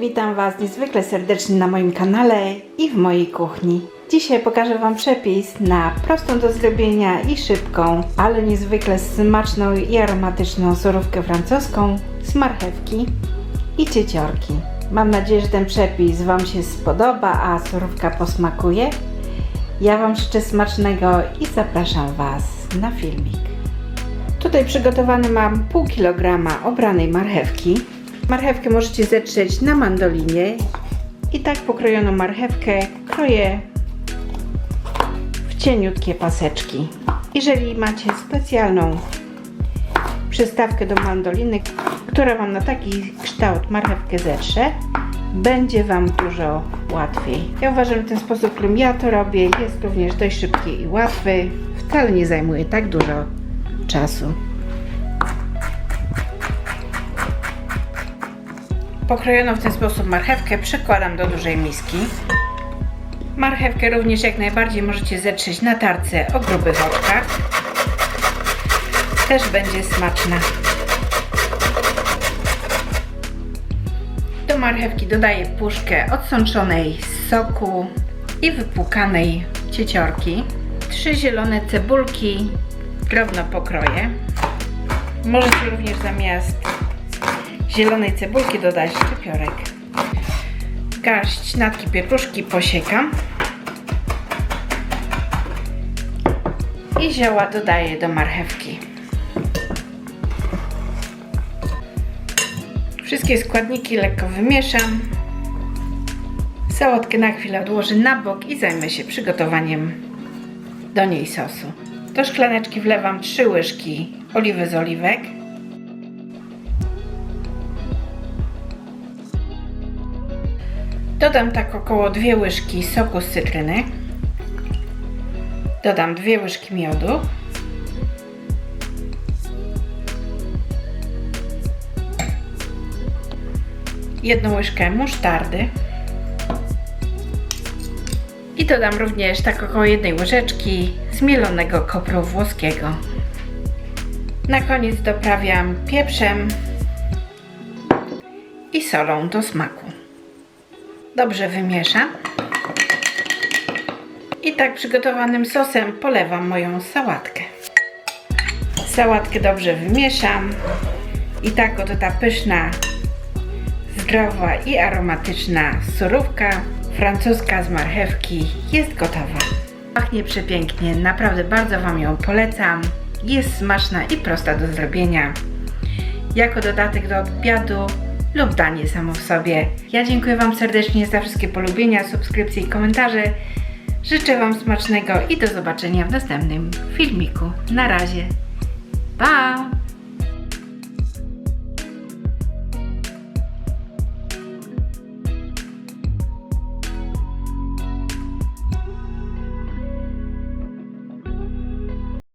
Witam Was niezwykle serdecznie na moim kanale i w mojej kuchni. Dzisiaj pokażę Wam przepis na prostą do zrobienia i szybką, ale niezwykle smaczną i aromatyczną surówkę francuską z marchewki i cieciorki. Mam nadzieję, że ten przepis Wam się spodoba, a surówka posmakuje. Ja Wam życzę smacznego i zapraszam Was na filmik. Tutaj przygotowany mam pół kilograma obranej marchewki. Marchewkę możecie zetrzeć na mandolinie i tak pokrojoną marchewkę kroję w cieniutkie paseczki. Jeżeli macie specjalną przystawkę do mandoliny, która Wam na taki kształt marchewkę zetrze, będzie Wam dużo łatwiej. Ja uważam, że ten sposób, którym ja to robię, jest również dość szybki i łatwy. Wcale nie zajmuje tak dużo czasu. Pokrojoną w ten sposób marchewkę przekładam do dużej miski. Marchewkę również jak najbardziej możecie zetrzeć na tarce o grubych oczkach. Też będzie smaczna. Do marchewki dodaję puszkę odsączonej soku i wypłukanej cieciorki. Trzy zielone cebulki drobno pokroję. Możecie również zamiast zielonej cebulki dodać szczypiorek. Garść natki pietruszki posiekam. I zioła dodaję do marchewki. Wszystkie składniki lekko wymieszam. Sałatkę na chwilę odłożę na bok i zajmę się przygotowaniem do niej sosu. Do szklaneczki wlewam 3 łyżki oliwy z oliwek. Dodam tak około 2 łyżki soku z cytryny. Dodam 2 łyżki miodu. Jedną łyżkę musztardy. I dodam również tak około jednej łyżeczki zmielonego kopru włoskiego. Na koniec doprawiam pieprzem i solą do smaku. Dobrze wymieszam. I tak przygotowanym sosem polewam moją sałatkę. Sałatkę dobrze wymieszam. I tak oto ta pyszna, zdrowa i aromatyczna surówka francuska z marchewki jest gotowa. Pachnie przepięknie, naprawdę bardzo Wam ją polecam. Jest smaczna i prosta do zrobienia. Jako dodatek do obiadu lub danie samo w sobie. Ja dziękuję Wam serdecznie za wszystkie polubienia, subskrypcje i komentarze. Życzę Wam smacznego i do zobaczenia w następnym filmiku. Na razie. Pa!